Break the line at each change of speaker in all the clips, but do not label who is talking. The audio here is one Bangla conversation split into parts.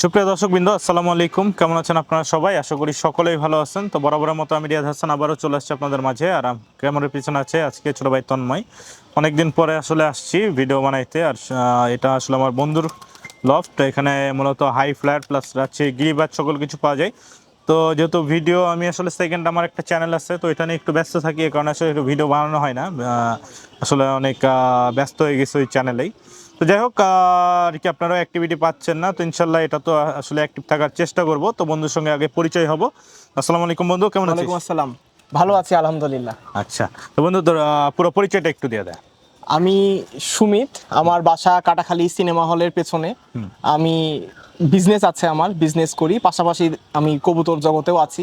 সুপ্রিয় দর্শক বিন্দু আসসালামু আলাইকুম। কেমন আছেন আপনারা সবাই? আশা করি সকলেই ভালো আছেন। তো বরাবরের মতো আমি রিয়াদ হাসান, আবারও চলে আসছি আপনাদের মাঝে। আর ক্যামেরার পিছনে আছে আজকে ছোট ভাই তন্ময়। অনেকদিন পরে আসলে আসছি ভিডিও বানাইতে। আর এটা আসলে আমার বন্ধুর লফট এখানে মূলত হাই ফ্ল্যাট প্লাস রাচ্ছে গিরিবাজ সকল কিছু পাওয়া যায়। তো যেহেতু ভিডিও আমি আসলে সেকেন্ড আমার একটা চ্যানেল আছে, তো এটা নিয়ে একটু ব্যস্ত থাকি। এই কারণে আসলে একটু ভিডিও বানানো হয় না। আসলে অনেক ব্যস্ত হয়ে গেছে ওই চ্যানেলেই তো যাই হোক আর কি আপনারাও অ্যাক্টিভিটি পাচ্ছেন না তো ইনশাল্লাহ এটা তো আসলে অ্যাক্টিভ থাকার চেষ্টা করব। তো বন্ধুর সঙ্গে আগে পরিচয় হব। আসসালামু আলাইকুম বন্ধু কেমন
ওয়ালাইকুম আসসালাম। ভালো আছি আলহামদুলিল্লাহ।
আচ্ছা তো বন্ধু পুরো পরিচয়টা একটু দিয়ে দেয়
আমি সুমিত আমার বাসা কাটাখালী সিনেমা হলের পেছনে। আমি বিজনেস আছে আমার বিজনেস করি। পাশাপাশি আমি কবুতর জগতেও আছি।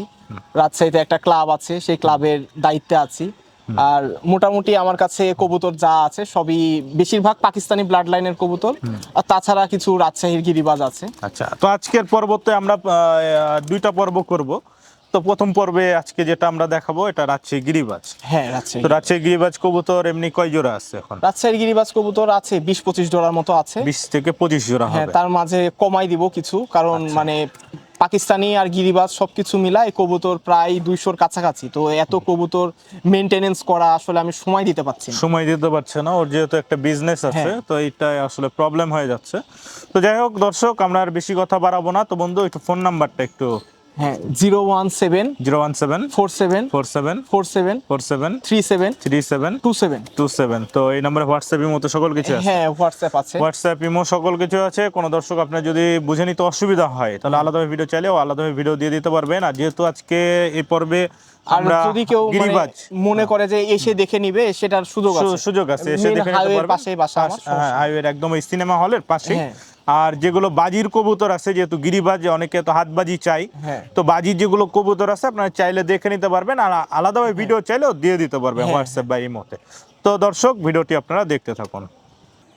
রাজশাহীতে একটা ক্লাব আছে সেই ক্লাবের দায়িত্বে আছি। আর মোটামুটি আমার কাছে কবুতর যা আছে সবই বেশিরভাগ পাকিস্তানি ব্লাড লাইনের কবুতর আর তাছাড়া কিছু রাজশাহীর গিরিবাজ আছে।
আচ্ছা তো আজকের পর্বতে আমরা দুইটা পর্ব করব। তো প্রথম পর্বে আজকে যেটা আমরা দেখাবো এটা রাজশাহী গিরিবাজ।
হ্যাঁ রাজশাহী
তো রাজশাহী গিরিবাজ কবুতর এমনি কয় জোড়া আছে এখন?
রাজশাহীর গিরিবাজ কবুতর আছে বিশ পঁচিশ জোড়ার মতো আছে।
বিশ থেকে পঁচিশ জোড়া
হ্যাঁ তার মাঝে কমাই দিব কিছু কারণ মানে পাকিস্তানি আর গিরিবাজ সবকিছু মিলায় কবুতর প্রায় দুইশোর কাছাকাছি। তো এত কবুতর মেনটেনেন্স করা আসলে আমি সময় দিতে পারছি
সময় দিতে পারছে না ওর যেহেতু একটা বিজনেস আছে
হ্যাঁ।
তো এইটা আসলে প্রবলেম হয়ে যাচ্ছে। তো যাই হোক দর্শক আমরা আর বেশি কথা বাড়াবো না। তো বন্ধু একটু ফোন নাম্বারটা একটু
হ্যাঁ zero one seven
zero one seven
four seven
four seven
four seven
four seven
three seven
three seven
two seven.
Two seven. তো এই নাম্বারে হোয়াটসঅ্যাপ সকল কিছু আছে।
হ্যাঁ হোয়াটসঅ্যাপ আছে।
হোয়াটসঅ্যাপ ইমো সকল কিছু আছে। কোনো দর্শক আপনার যদি বুঝে নিতে অসুবিধা হয় তাহলে আলাদাভাবে ভিডিও চাইলেও আলাদাভাবে ভিডিও দিয়ে দিতে পারবেন। আর যেহেতু আজকে এই পর্বে
আর যদি কেউ মানে মনে করে যে এসে দেখে নিবে সেটার সুযোগ আছে।
সুযোগ আছে এসে দেখে নিতে
highway-র বাসা
হ্যাঁ হাইওয়ের একদম সিনেমা হলের পাশে। আর যেগুলো বাজির কবুতর আছে যেহেতু গিরিবাজ অনেকে তো হাত বাজি চাই
হ্যাঁ।
তো বাজির যেগুলো কবুতর আছে আপনারা চাইলে দেখে নিতে পারবেন আর আলাদাভাবে ভিডিও চাইলেও দিয়ে দিতে পারবেন
হ্যাঁ।
হোয়াটসঅ্যাপ বা ইমোতে তো দর্শক ভিডিওটি আপনারা দেখতে থাকুন।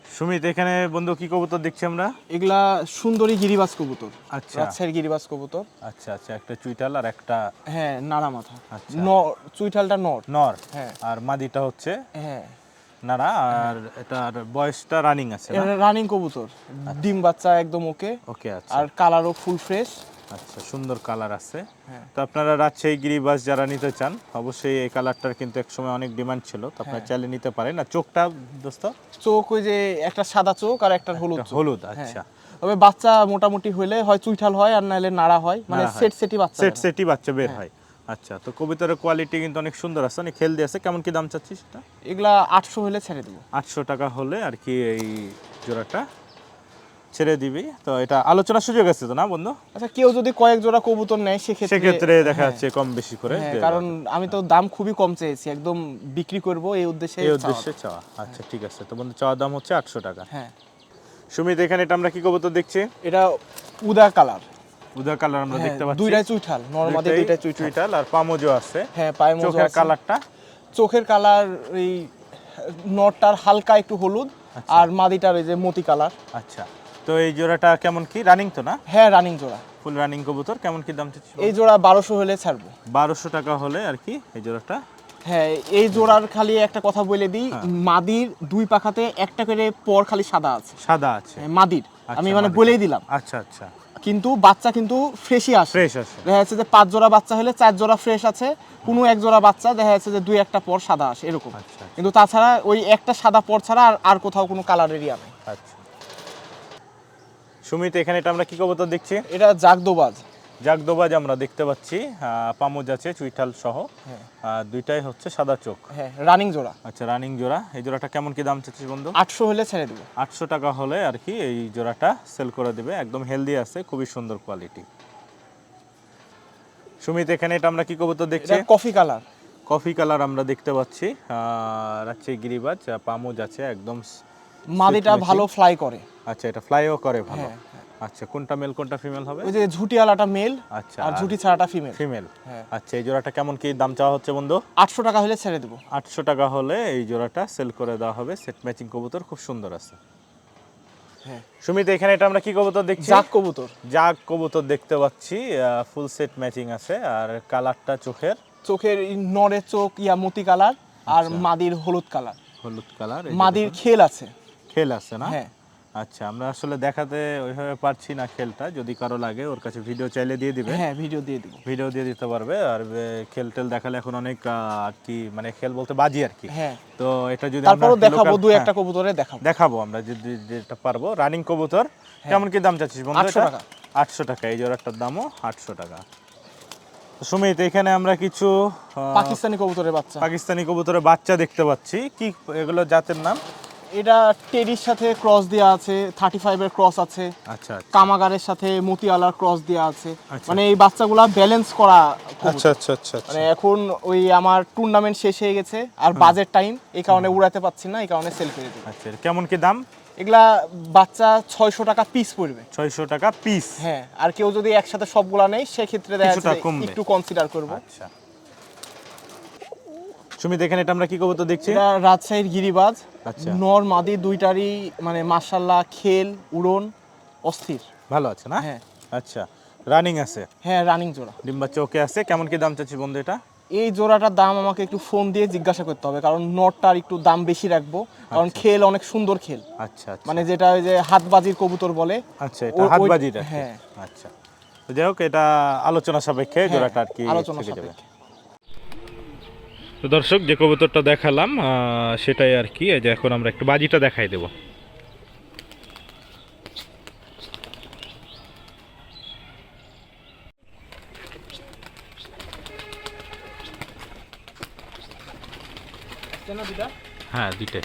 সুমিত এখানে বন্ধু কি কবুতর দেখছি আমরা?
এগুলা সুন্দরী গিরিবাজ কবুতর।
আচ্ছা।
রাজশাহীর গিরিবাজ কবুতর।
আচ্ছা আচ্ছা একটা চুইটাল আর একটা
হ্যাঁ নাড়া মাথা
আচ্ছা।
নর চুইঠালটা নর।
নর।
হ্যাঁ।
আর মাদিটা হচ্ছে?
হ্যাঁ।
নাড়া আর এটার বয়সটা রানিং আছে?
এটা রানিং কবুতর। ডিম বাচ্চা একদম ওকে
ওকে আচ্ছা।
আর কালারও ফুল ফ্রেশ
আচ্ছা সুন্দর কালার আছে।
হ্যাঁ।
তো আপনারা রাজশাহী গিরিবাস যারা নিতে চান অবশ্যই এই কালারটার কিন্তু একসময় অনেক ডিমান্ড ছিল। তো আপনারা
হ্যাঁ।
চাইলে নিতে পারেন। আর চোখটা দোস্ত?
চোখ ওই যে একটা সাদা চোখ আর একটা হলুদ
হলুদ
হ্যাঁ।
আচ্ছা।
তবে বাচ্চা মোটামুটি হলে হয় চুইঠাল হয় আর নাহলে নাড়া হয়। মানে সেট সেটি বাচ্চা
সেট। সেটি বাচ্চা বের
হ্যাঁ।
হয় আচ্ছা তো কবিতার কোয়ালিটি কিন্তু অনেক সুন্দর আছে অনেক হেলদি আছে। কেমন কি দাম চাচ্ছিস এটা?
এগুলা আটশো হলে ছেড়ে দেবো।
আটশো টাকা হলে আর কি এই জোড়াটা ছেড়ে দিবি। তো এটা আলোচনার সুযোগ আছে তো না বন্ধু?
আচ্ছা কেউ যদি কয়েক জোড়া কবুতর নেয় সেক্ষেত্রে
সেক্ষেত্রে দেখা যাচ্ছে কম বেশি করে
হ্যাঁ, কারণ আমি তো দাম খুবই কম চেয়েছি একদম বিক্রি করব এই উদ্দেশ্যে
এই উদ্দেশ্যে চাওয়া। আচ্ছা ঠিক আছে। তো বন্ধু চাওয়ার দাম হচ্ছে আটশো টাকা।
হ্যাঁ।
সুমিত এখানে এটা আমরা কি কবুতর দেখছি?
এটা উদা কালার।
উদা কালার আমরা দেখতে পাচ্ছি।
দুইটাই চুইঠাল
দুইটাই
চুইঠাল।
আর পামোজো আছে।
হ্যাঁ
চোখের কালারটা
চোখের কালার এই নটটার হালকা একটু হলুদ আর মাদিটার এই যে মতি কালার
আচ্ছা। তো এই জোড়াটা কেমন কি? রানিং তো না?
হ্যাঁ রানিং জোড়া।
ফুল রানিং কবুতর কেমন কি দাম চাচ্ছি?
এই জোড়া বারোশো হলে ছাড়বো।
বারোশো টাকা হলে আর কি এই জোড়াটা?
হ্যাঁ এই জোড়ার খালি একটা কথা বলে দিই
হ্যাঁ।
মাদির দুই পাখাতে একটা করে পর খালি সাদা আছে।
সাদা আছে।
হ্যাঁ, মাদির।
আচ্ছা,
আমি মানে বলেই দিলাম।
আচ্ছা আচ্ছা।
কিন্তু বাচ্চা কিন্তু ফ্রেশই আসে।
ফ্রেশ আসে।
দেখা যাচ্ছে যে পাঁচ জোড়া বাচ্চা হলে চার জোড়া ফ্রেশ আছে কোনো এক জোড়া বাচ্চা দেখা যাচ্ছে যে দুই একটা পর সাদা আসে এরকম।
আচ্ছা
কিন্তু তাছাড়া ওই একটা সাদা পর ছাড়া আর আর কোথাও কোনো কালারেরই নেই।
আচ্ছা। সুমিত এখানে এটা আমরা কি কবুতর দেখছি?
এটা জাগদোবাজ।
জাগদোবাজ আমরা দেখতে পাচ্ছি পামোজ আছে চুইটাল সহ।
হ্যাঁ।
দুইটাই হচ্ছে সাদা চোখ।
হ্যাঁ রানিং জোড়া।
আচ্ছা রানিং জোড়া। এই জোড়াটা কেমন কি দাম চাচ্ছিস বন্ধু?
আটশো হলে ছেড়ে দেবো।
আটশো টাকা হলে আর কি এই জোড়াটা সেল করে দেবে। একদম হেলদি আছে খুবই সুন্দর কোয়ালিটি সুমিত এখানে এটা আমরা কি কবুতর দেখছি?
কফি কালার
কফি কালার আমরা দেখতে পাচ্ছি। আছে গিরিবাজ পামুজ আছে একদম
মাদিটা ভালো ফ্লাই করে।
আচ্ছা এটা ফ্লাইও করে ভালো।
হ্যাঁ,
আচ্ছা কোনটা মেল কোনটা ফিমেল হবে?
ওই যে ঝুটিওয়ালাটা মেল
আচ্ছা
আর ঝুটি ছাড়াটা ফিমেল
ফিমেল
হ্যাঁ।
আচ্ছা এই জোড়াটা কেমন কি দাম চাওয়া হচ্ছে বন্ধু?
আটশো টাকা হলে ছেড়ে দেবো।
আটশো টাকা হলে এই জোড়াটা সেল করে দেওয়া হবে। সেট ম্যাচিং কবুতর খুব সুন্দর আছে।
হ্যাঁ।
সুমিত এখানে এটা আমরা কি কবুতর দেখছি?
জাক কবুতর।
জাগ কবুতর দেখতে পাচ্ছি। ফুল সেট ম্যাচিং আছে। আর কালারটা চোখের?
চোখের নরের চোখ ইয়া মতি কালার আর
আচ্ছা।
মাদির হলুদ কালার
হলুদ কালার
মাদির খেল আছে।
খেল আছে না?
হ্যাঁ।
আচ্ছা আমরা আসলে দেখাতে ওইভাবে পারছি না খেলটা যদি কারও লাগে ওর কাছে ভিডিও চাইলে দিয়ে দিবে
হ্যাঁ ভিডিও দিয়ে দিব।
ভিডিও দিয়ে দিতে পারবে আর খেল টেল দেখালে এখন অনেক আর কি মানে খেল বলতে বাজি আর কি।
হ্যাঁ।
তো এটা যদি আমরা
তারপরও দেখাবো দুই
হ্যাঁ,
একটা কবুতরে দেখাবো।
দেখাবো আমরা যদি যেটা পারব। রানিং কবুতর কেমন কি দাম চাচ্ছিস বন্ধু
800 টাকা।
আটশো টাকা এই জোড়াটার দামও আটশো টাকা। সুমিত এখানে আমরা কিছু
পাকিস্তানি কবুতরের বাচ্চা।
পাকিস্তানি কবুতরের বাচ্চা দেখতে পাচ্ছি। কি এগুলো জাতের নাম?
এটা টেডির সাথে ক্রস দেওয়া আছে থার্টি ফাইভের ক্রস আছে
আচ্ছা আচ্ছা।
কামাগারের সাথে মতিয়ালার ক্রস দেওয়া আছে।
আচ্ছা।
মানে এই বাচ্চাগুলা ব্যালেন্স করা
আচ্ছা আচ্ছা আচ্ছা
মানে এখন ওই আমার টুর্নামেন্ট শেষ হয়ে গেছে আর বাজেট টাইম এই কারণে উড়াতে পারছি না এই কারণে সেল করে দিই
আচ্ছা কেমন কি দাম?
এগুলা বাচ্চা ছয়শো টাকা পিস পড়বে।
ছয়শো টাকা পিস
হ্যাঁ আর কেউ যদি একসাথে সবগুলা নেই সেক্ষেত্রে দেখা যাচ্ছে একটু কনসিডার করব।
আচ্ছা। সুমিত এখানে এটা আমরা কি কবুতর দেখছি?
এটা রাজশাহীর গিরিবাজ।
আচ্ছা।
নর মাদি দুইটারই মানে মার্শাল্লাহ খেল উড়ন অস্থির।
ভালো আছে না?
হ্যাঁ।
আচ্ছা রানিং আছে?
হ্যাঁ রানিং জোড়া।
ডিম্বা চৌকে আছে? কেমন কি দাম চাচ্ছি বন্ধু এটা?
এই জোড়াটার দাম আমাকে একটু ফোন দিয়ে জিজ্ঞাসা করতে হবে কারণ নটটার একটু দাম বেশি রাখব কারণ খেল অনেক সুন্দর খেল।
আচ্ছা আচ্ছা।
মানে যেটা ওই যে হাতবাজির কবুতর বলে
আচ্ছা এটা হাতবাজিটা
হ্যাঁ।
আচ্ছা। যাই হোক এটা আলোচনা সাপেক্ষে
হ্যাঁ,
জোড়াটা আর কি
আলোচনা সাপেক্ষে।
তো দর্শক যে কবুতরটা দেখালাম সেটাই আর কি। এই যে এখন আমরা একটু বাজিটা দেখাই দেব। হ্যাঁ দুইটাই।